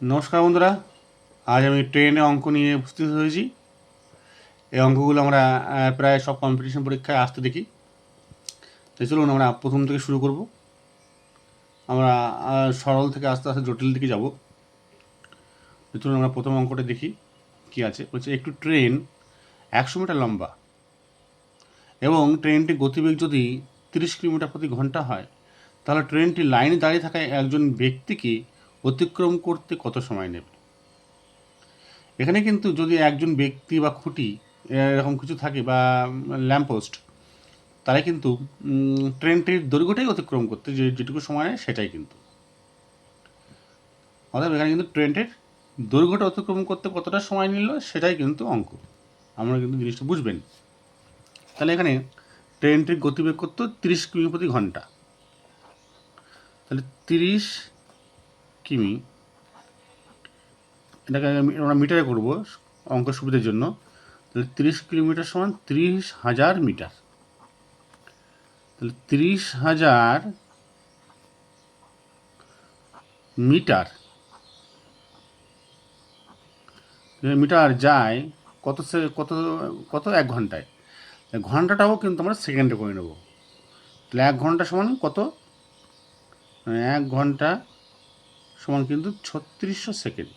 নমস্কার বন্ধুরা, আজ আমি ট্রেনে অঙ্ক নিয়ে উপস্থিত হয়েছি। এই অঙ্কগুলো আমরা প্রায় সব কম্পিটিশন পরীক্ষায় আসতে দেখি। তো চলুন আমরা প্রথম থেকে শুরু করব। আমরা সরল থেকে আস্তে আস্তে জটিল দিকে যাব। চলুন আমরা প্রথম অঙ্কটা দেখি, কি আছে। বলছে, একটু ট্রেন একশো মিটার লম্বা এবং ট্রেনটি গতিবেগ যদি তিরিশ কিলোমিটার প্রতি ঘণ্টা হয়, তাহলে ট্রেনটি লাইনে দাঁড়িয়ে থাকা একজন ব্যক্তিকে অতিক্রম করতে কত সময় নেবে? এখানে কিন্তু যদি একজন ব্যক্তি বা খুঁটি এরকম কিছু থাকে বা ল্যাম্পপোস্ট তাহলে কিন্তু ট্রেনটির দৈর্ঘ্যটাই অতিক্রম করতে যে, যেটুকু সময় নেয় সেটাই কিন্তু। অর্থাৎ এখানে কিন্তু ট্রেনটির দৈর্ঘ্যটা অতিক্রম করতে কতটা সময় নিল সেটাই কিন্তু অঙ্ক। আমরা কিন্তু জিনিসটা বুঝবেন। তাহলে এখানে ট্রেনটির গতিবেগ করতো তিরিশ কিমি প্রতি ঘণ্টা। তাহলে তিরিশ কিমি। এটাকে আমি- আমরা মিটারে করব অঙ্ক সুবিধার জন্য। তাহলে তিরিশ কিলোমিটার সমান তিরিশ হাজার মিটার। তাহলে তিরিশ হাজার মিটার। মিটার যায় কত কত কত? এক ঘন্টায়। ঘন্টাটাও কিন্তু আমরা সেকেন্ডে করে নেব। তাহলে এক ঘণ্টা সমান কত? এক ঘণ্টা সমান কিন্তু ছত্রিশশো সেকেন্ড।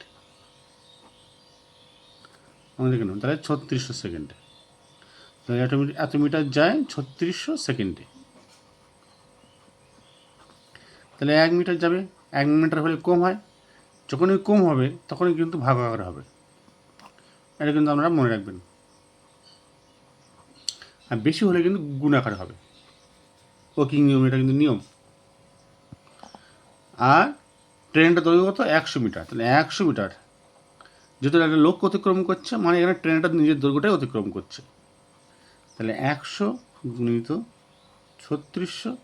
দেখে নেব তাহলে ছত্রিশশো সেকেন্ডে। তাহলে এত মি- এত মিটার যায় ছত্রিশশো সেকেন্ডে। তাহলে এক মিটার যাবে, এক মিটার হলে কম হয়। যখনই কম হবে, তখনই কিন্তু ভাগাকার হবে। এটা কিন্তু আপনারা মনে রাখবেন। আর বেশি হলে কিন্তু গুণাকার হবে। ওকিং নিয়ম, এটা কিন্তু নিয়ম। আর ট্রেনটা দৈর্ঘ্য কত? একশো মিটার। তাহলে একশো মিটার। যেহেতু একটা লোক অতিক্রম করছে মানে এখানে ট্রেনটা নিজের দৈর্ঘ্যটাই অতিক্রম করছে। তাহলে একশো গুণিত ছত্রিশশো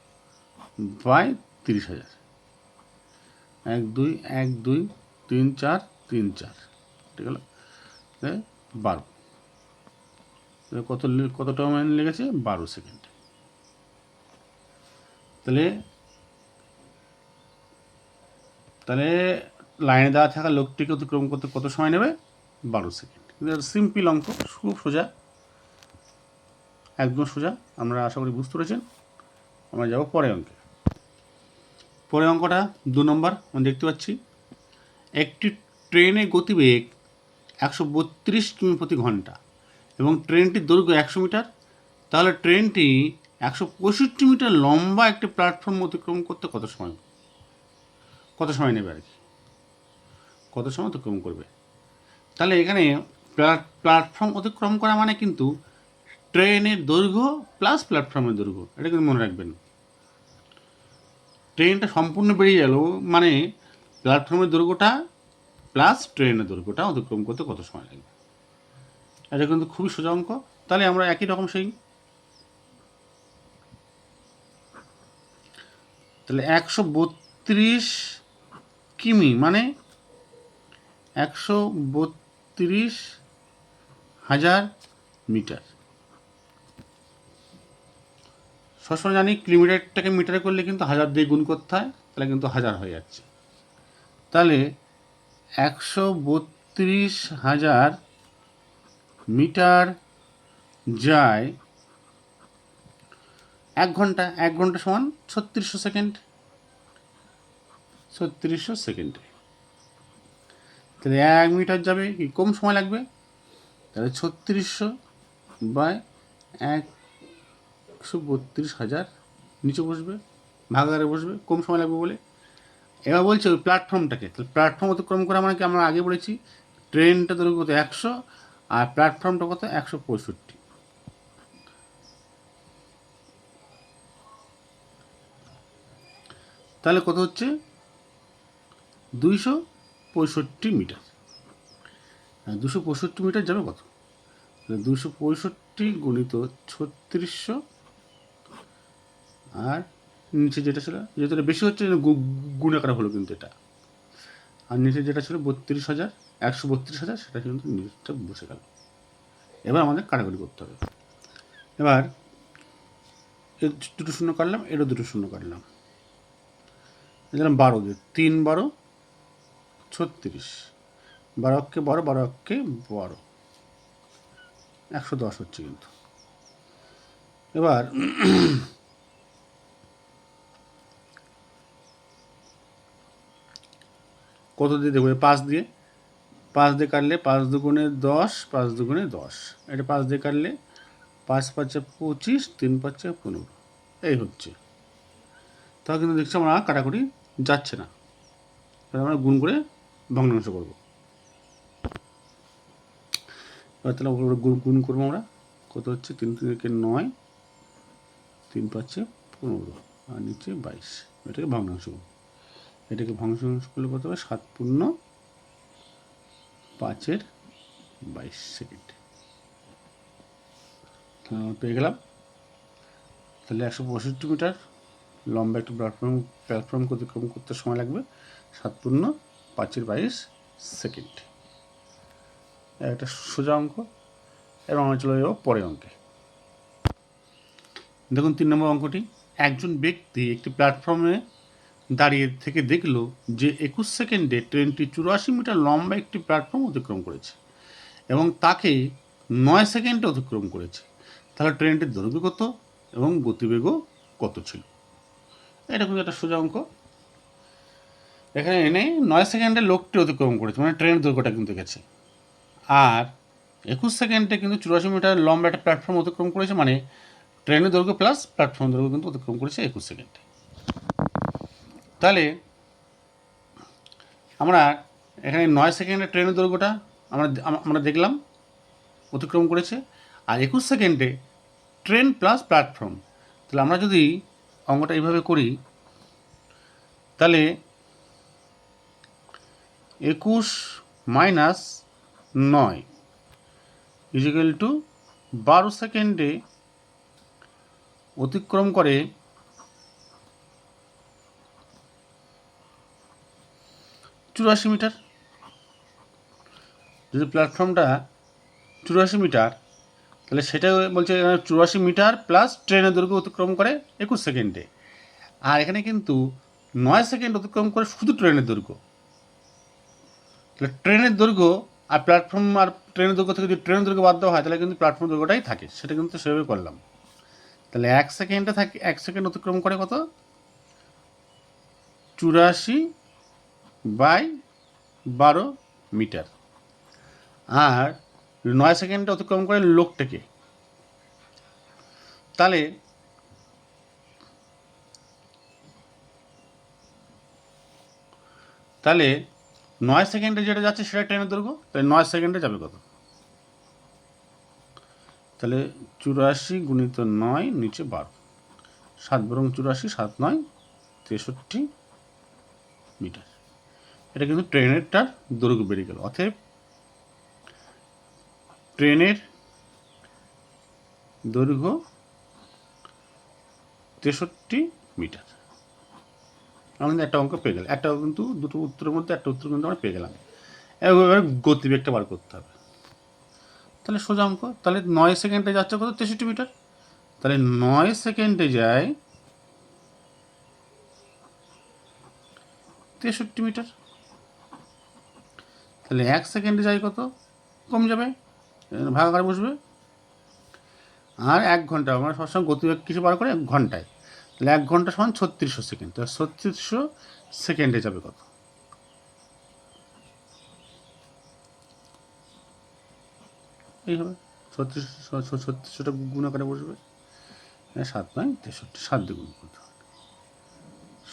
বাই তিরিশ হাজার। এক, দুই এক, দুই, তিন, চার তিন, চার। ঠিক তাহলে বারো। কত কত টাইম লেগেছে? বারো সেকেন্ড। তাহলে তাহলে লাইনে দেওয়া থাকা লোকটিকে অতিক্রম করতে কত সময় নেবে? বারো সেকেন্ড। সিম্পল অঙ্ক খুব সোজা। একদম সোজা। আমরা আশা করি বুঝতে পেরেছেন। আমরা যাব পরে অঙ্কে। পরের অঙ্কটা দু নম্বর আমরা দেখতে পাচ্ছি। একটি ট্রেনে গতিবেগ একশো বত্রিশ কিমি প্রতি ঘণ্টা এবং ট্রেনটির দৈর্ঘ্য একশো মিটার, তাহলে ট্রেনটি একশো পঁয়ষট্টি মিটার লম্বা একটি প্ল্যাটফর্ম অতিক্রম করতে কত সময় কত সময় নেবে আর কি? কত সময় অতিক্রম করবে? তাহলে এখানে প্ল্যাট- প্ল্যাটফর্ম অতিক্রম করা মানে কিন্তু ট্রেনের দৈর্ঘ্য প্লাস প্ল্যাটফর্মের দৈর্ঘ্য, এটা কিন্তু মনে রাখবেন। ট্রেনটা সম্পূর্ণ বেরিয়ে গেল মানে প্ল্যাটফর্মের দৈর্ঘ্যটা প্লাস ট্রেনের দৈর্ঘ্যটা অতিক্রম করতে কত সময় লাগবে? এটা কিন্তু খুবই সোজা অঙ্ক। তাহলে আমরা একই রকম সেই তাহলে একশো বত্রিশ কিমি মানে একশো বত্রিশ হাজার মিটার। সবসময় জানি কিলোমিটারটাকে মিটারে করলে কিন্তু হাজার দিয়ে গুণ করতে হয়, তাহলে কিন্তু হাজার হয়ে যাচ্ছে। তাহলে একশো বত্রিশ হাজার মিটার যায় এক ঘণ্টা এক ঘণ্টা সমান ছত্রিশশো সেকেন্ড। ছত্রিশশো সেকেন্ডে। তাহলে এক মিটার যাবে, কি কম সময় লাগবে? তাহলে ছত্রিশশো বাই একশো বত্রিশ হাজার নিচে বসবে ভাগারে বসবে, কম সময় লাগবে বলে। এবার বলছে ওই প্ল্যাটফর্মটাকে, তাহলে প্ল্যাটফর্ম অতিক্রম করা মানে কি আমরা আগে বলেছি, ট্রেনটা দৈর্ঘ্য কত একশো আর প্ল্যাটফর্মটা কত একশো পঁয়ষট্টি। তাহলে কত হচ্ছে? দুইশো পঁয়ষট্টি মিটার। দুশো পঁয়ষট্টি মিটার যাবে কত? দুশো পঁয়ষট্টি গুণিত ছত্রিশশো, আর নিচে যেটা ছিল যেহেতু বেশি হচ্ছে গু- গুণে করা হলো কিন্তু এটা। আর নিচে যেটা ছিল বত্রিশ হাজার, একশো বত্রিশ হাজার, সেটা কিন্তু নিচটা বসে গেল। এবার আমাদের কাটাকুটি করতে হবে। এবার এর দুটো শূন্য কাটলাম, এরও দুটো শূন্য কাটলাম। এখানে বারো দিয়ে তিন বারো ছত্রিশ। বারো অক্ষে বারো বারো অক্ষে বারো একশো দশ হচ্ছে কিন্তু। এবার কত দিয়ে দেবো পাঁচ দিয়ে। পাঁচ দিয়ে কাটলে পাঁচ দুগুণে দশ, পাঁচ দুগুণে দশ। এটা পাঁচ দিয়ে কাটলে পাঁচ পাঁচে পঁচিশ, তিন পাঁচে পনেরো। এই হচ্ছে। তাও কিন্তু দেখছি আমরা কাটাকুটি যাচ্ছে না। আমরা গুণ করে ভগ্নাংশ করব। এবার তাহলে গুণ করব আমরা। কত হচ্ছে? তিন তিনকে নয়, তিন পাঁচে পনেরো, আর নিচে বাইশ। এটাকে ভগ্নাংশ করব। এটাকে ভগ্নাংশ করলে কত হবে? সাত পূর্ণ পাঁচের বাইশ সেকেন্ড। পেয়ে গেলাম। তাহলে একশো পঁয়ষট্টি মিটার লম্বা একটা প্ল্যাটফর্ম প্ল্যাটফর্ম অতিক্রম করতে সময় লাগবে? সাত পূর্ণ পাঁচের বাইশ সেকেন্ড। একটা সোজা অঙ্ক এবং আমরা চলে যাব পরের অঙ্কে। দেখুন, তিন নম্বর অঙ্কটি, একজন ব্যক্তি একটি প্ল্যাটফর্মে দাঁড়িয়ে থেকে দেখল যে একুশ সেকেন্ডে ট্রেনটি চুরাশি মিটার লম্বা একটি প্ল্যাটফর্ম অতিক্রম করেছে এবং তাকে নয় সেকেন্ডে অতিক্রম করেছে। তাহলে ট্রেনটির দৈর্ঘ্য কত এবং গতিবেগও কত ছিল? এটা কিন্তু একটা সোজা অঙ্ক। এখানে এনে নয় সেকেন্ডে লোকটি অতিক্রম করেছে মানে ট্রেনের দৈর্ঘ্যটা কিন্তু গেছে। আর একুশ সেকেন্ডে কিন্তু চুরাশি মিটার লম্বা একটা প্ল্যাটফর্ম অতিক্রম করেছে মানে ট্রেনের দৈর্ঘ্য প্লাস প্ল্যাটফর্ম দৈর্ঘ্য কিন্তু অতিক্রম করেছে একুশ সেকেন্ডে। তাহলে আমরা এখানে নয় সেকেন্ডে ট্রেনের দৈর্ঘ্যটা আমরা আমরা দেখলাম, অতিক্রম করেছে। আর একুশ সেকেন্ডে ট্রেন প্লাস প্ল্যাটফর্ম তাহলে আমরা যদি অঙ্কটা এইভাবে করি, তাহলে একুশ মাইনাস নয় ইজিক্যাল টু বারো সেকেন্ডে অতিক্রম করে চুরাশি মিটার। যদি প্ল্যাটফর্মটা চুরাশি মিটার, তাহলে সেটা বলছে চুরাশি মিটার প্লাস ট্রেনের দৈর্ঘ্য অতিক্রম করে একুশ সেকেন্ডে। আর এখানে কিন্তু নয় সেকেন্ড অতিক্রম করে শুধু ট্রেনের দৈর্ঘ্য। তাহলে ট্রেনের দৈর্ঘ্য আর প্ল্যাটফর্ম আর ট্রেনের দৈর্ঘ্য থেকে যদি ট্রেনের দৈর্ঘ্য বাদ দেওয়া হয়, তাহলে কিন্তু প্ল্যাটফর্ম দৈর্ঘ্যটাই থাকে। সেটা কিন্তু সেভাবে করলাম। তাহলে এক সেকেন্ডে থাকে, এক সেকেন্ড অতিক্রম করে কত? চুরাশি বাই বারো মিটার। আর নয় সেকেন্ডে অতিক্রম করে লোকটাকে। তাহলে তাহলে নয় সেকেন্ডে যেটা যাচ্ছে সেটা ট্রেনের দৈর্ঘ্য, তাহলে নয় সেকেন্ডে যাবে কত? তাহলে চুরাশি গুণিত নয় নিচে বারো। সাত বরং চুরাশি, সাত নয়, তেষট্টি মিটার। এটা কিন্তু ট্রেনেরটার দৈর্ঘ্য বেড়ে গেল। অতএব ট্রেনের দৈর্ঘ্য তেষট্টি মিটার। আমাদের একটা অঙ্ক পেয়ে গেল একটা কিন্তু দুটো উত্তরের মধ্যে একটা উত্তর কিন্তু আমরা পেয়ে গেলাম। এবার গতিবেগটা বার করতে হবে। তাহলে সোজা অঙ্ক। তাহলে নয় সেকেন্ডে যাচ্ছে কত? তেষট্টি মিটার। তাহলে নয় সেকেন্ডে যায় তেষট্টি মিটার। তাহলে এক সেকেন্ডে যায় কত? কম যাবে। ভাগাকার বসবে। আর এক ঘণ্টা। আমরা সবসময় গতিবেগ কিছু বার করে ঘন্টায়। তাহলে এক ঘণ্টা সমান ছত্রিশশো সেকেন্ড। তাহলে ছত্রিশশো সেকেন্ডে যাবে কত? এই হবে। ছত্রিশশো ছত্রিশশোটা গুণ আকারে বসবে। সাত নয়, তেষট্টি, সাত দ্বিগুণ করতে হবে।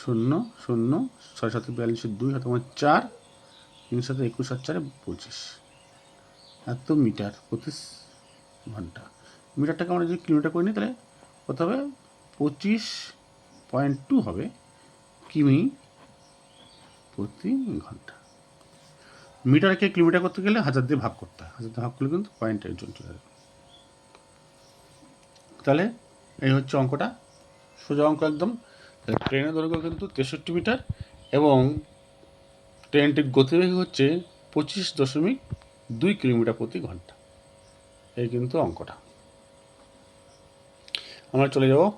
শূন্য শূন্য, ছয় সাত বিয়াল্লিশের দুই হাতে আমার চার, তিন সাথে একুশ আর চারে পঁচিশ। এত মিটার প্রতি ঘণ্টা। মিটারটাকে আমরা যদি কিলোমিটার করে নিই, তাহলে কত হবে? পঁচিশ পয়েন্ট টু হবে। কিমি প্রতি ঘণ্টা। মিটারকে কিলোমিটার করতে গেলে হাজার দিয়ে ভাগ করতে হয়। হাজার দিয়ে ভাগ করলে কিন্তু পয়েন্টের জন্য চলে যাবে। তাহলে এই হচ্ছে অঙ্কটা। সোজা অঙ্ক একদম। ট্রেনের দৈর্ঘ্য কিন্তু তেষট্টি মিটার এবং ট্রেনটির গতিবেগ হচ্ছে পঁচিশ দশমিক দুই কিলোমিটার প্রতি ঘণ্টা। এই কিন্তু অঙ্কটা। আমরা চলে যাব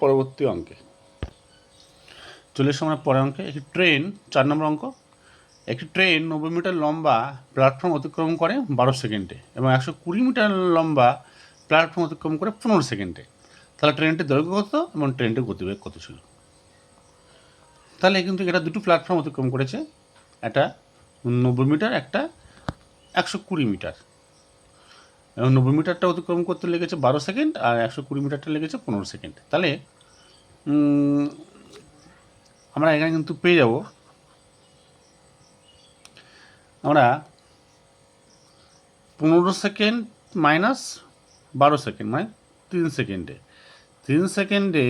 পরবর্তী অঙ্কে। চলে এসে আমরা পরের অঙ্কে, একটি ট্রেন, চার নম্বর অঙ্ক, একটি ট্রেন নব্বই মিটার লম্বা প্ল্যাটফর্ম অতিক্রম করে বারো সেকেন্ডে এবং একশো কুড়ি মিটার লম্বা প্ল্যাটফর্ম অতিক্রম করে পনেরো সেকেন্ডে। তাহলে ট্রেনটির দৈর্ঘ্য কত এবং ট্রেনটির গতিবেগ কত ছিল? তাহলে কিন্তু এটা দুটো প্ল্যাটফর্ম অতিক্রম করেছে, একটা নব্বই মিটার, একটা একশো কুড়ি মিটার। এবং নব্বই মিটারটা অতিক্রম করতে লেগেছে বারো সেকেন্ড আর একশো কুড়ি মিটারটা লেগেছে পনেরো সেকেন্ড। তাহলে আমরা এখানে কিন্তু পেয়ে যাব। আমরা পনেরো সেকেন্ড মাইনাস বারো সেকেন্ড মানে তিন সেকেন্ডে। তিন সেকেন্ডে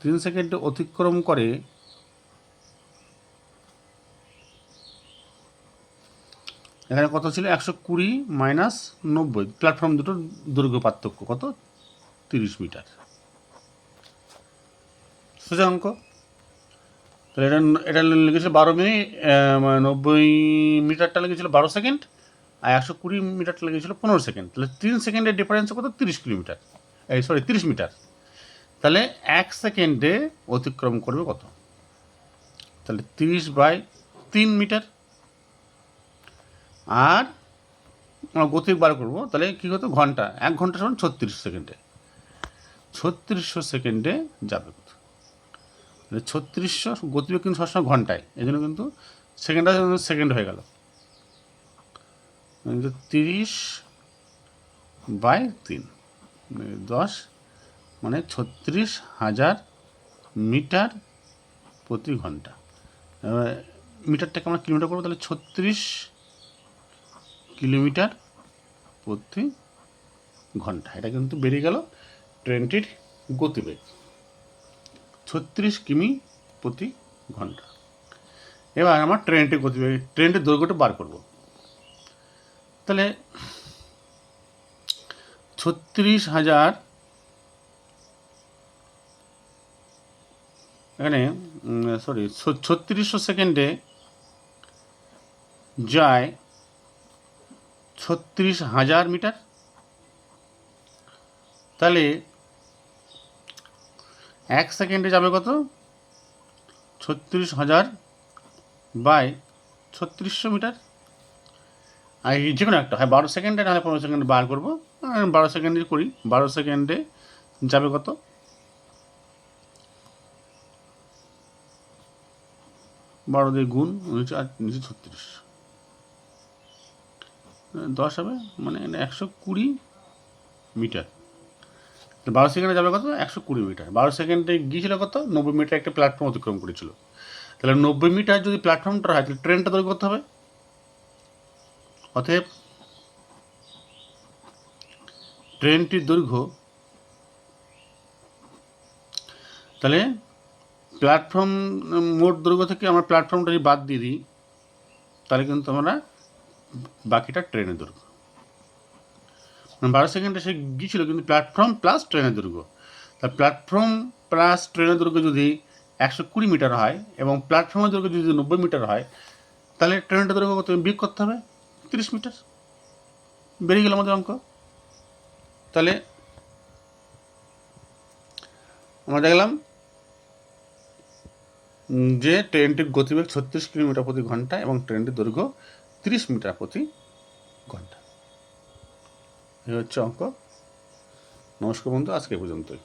তিন সেকেন্ডে অতিক্রম করে এখানে কত ছিল? একশো কুড়ি মাইনাস নব্বই। প্ল্যাটফর্ম দুটোর দৈর্ঘ্য পার্থক্য কত? তিরিশ মিটার। সোজা অঙ্ক। তাহলে এটা এটা লেগেছিল বারো মিনিট নব্বই মিটারটা লেগেছিল বারো সেকেন্ড, আর একশো কুড়ি মিটারটা লেগেছিল পনেরো সেকেন্ড। তাহলে তিন সেকেন্ডের ডিফারেন্স কত? তিরিশ কিলোমিটার। এই সরি তিরিশ মিটার। তাহলে এক সেকেন্ডে অতিক্রম করবে কত? তাহলে তিরিশ বাই তিন মিটার। আর গতি বার করব, তাহলে কী হতো? ঘণ্টা। এক ঘণ্টা সমান ছত্রিশ সেকেন্ডে। ছত্রিশশো সেকেন্ডে যাবে তাহলে ছত্রিশশো গতিবেগ কিন্তু সবসময় ঘন্টায়। এই জন্য কিন্তু সেকেন্ডটা সেকেন্ড হয়ে গেল। তিরিশ বাই তিন মানে দশ মানে ছত্রিশ হাজার মিটার প্রতি ঘণ্টা। মিটারটাকে আমরা কিলোমিটার করব, তাহলে ছত্রিশ কিলোমিটার প্রতি ঘণ্টা। এটা কিন্তু বেরিয়ে গেল ট্রেনটির গতিবেগ। ছত্রিশ কিমি প্রতি ঘণ্টা। এবার আমার ট্রেনটির গতিবেগ, ট্রেনটির দৈর্ঘ্যটা বার করব। তাহলে ছত্রিশ হাজার এখানে সরি ছত্রিশশো সেকেন্ডে যায় ছত্রিশ হাজার মিটার। তাহলে এক সেকেন্ডে যাবে কত? ছত্রিশ হাজার বাই ছত্রিশশো মিটার। আর যে কোনো একটা হয়, বারো সেকেন্ডে নাহলে পনেরো সেকেন্ডে বার করব। বারো সেকেন্ডে করি, বারো সেকেন্ডে যাবে কত? বারো দিয়ে গুণ নিচে আর নিচে ছত্রিশ। দশ হবে মানে একশো কুড়ি মিটার। বারো সেকেন্ডে যাবে কত? একশো কুড়ি মিটার। বারো সেকেন্ডে গিয়েছিল কত? নব্বই মিটার একটা প্ল্যাটফর্ম অতিক্রম করেছিল। তাহলে নব্বই মিটার যদি প্ল্যাটফর্মটা হয়, তাহলে ট্রেনটা তৈরি করতে হবে? অতএব ট্রেনটির দৈর্ঘ্য তাহলে প্ল্যাটফর্ম মোট দৈর্ঘ্য থেকে আমরা প্ল্যাটফর্মটা যদি বাদ দিয়ে দিই, তাহলে কিন্তু আমরা বাকিটা ট্রেনের দৈর্ঘ্য বারো সেকেন্ডে সে গিয়েছিল, কিন্তু প্ল্যাটফর্ম প্লাস ট্রেনের দৈর্ঘ্য তা প্ল্যাটফর্ম প্লাস ট্রেনের দৈর্ঘ্য যদি একশো কুড়ি মিটার হয় এবং প্ল্যাটফর্মের দৈর্ঘ্য যদি নব্বই মিটার হয়, তাহলে ট্রেনটা দৈর্ঘ্য কত? বিয়োগ করতে হবে? তিরিশ মিটার। বেরিয়ে গেল আমাদের অঙ্ক। তাহলে আমরা দেখলাম যে ট্রেনটির গতিবেগ ছত্রিশ কিলোমিটার প্রতি ঘণ্টা এবং ট্রেনটির দৈর্ঘ্য তিরিশ মিটার প্রতি ঘণ্টা। এই হচ্ছে অঙ্ক। নমস্কার বন্ধু আজকে পর্যন্তই।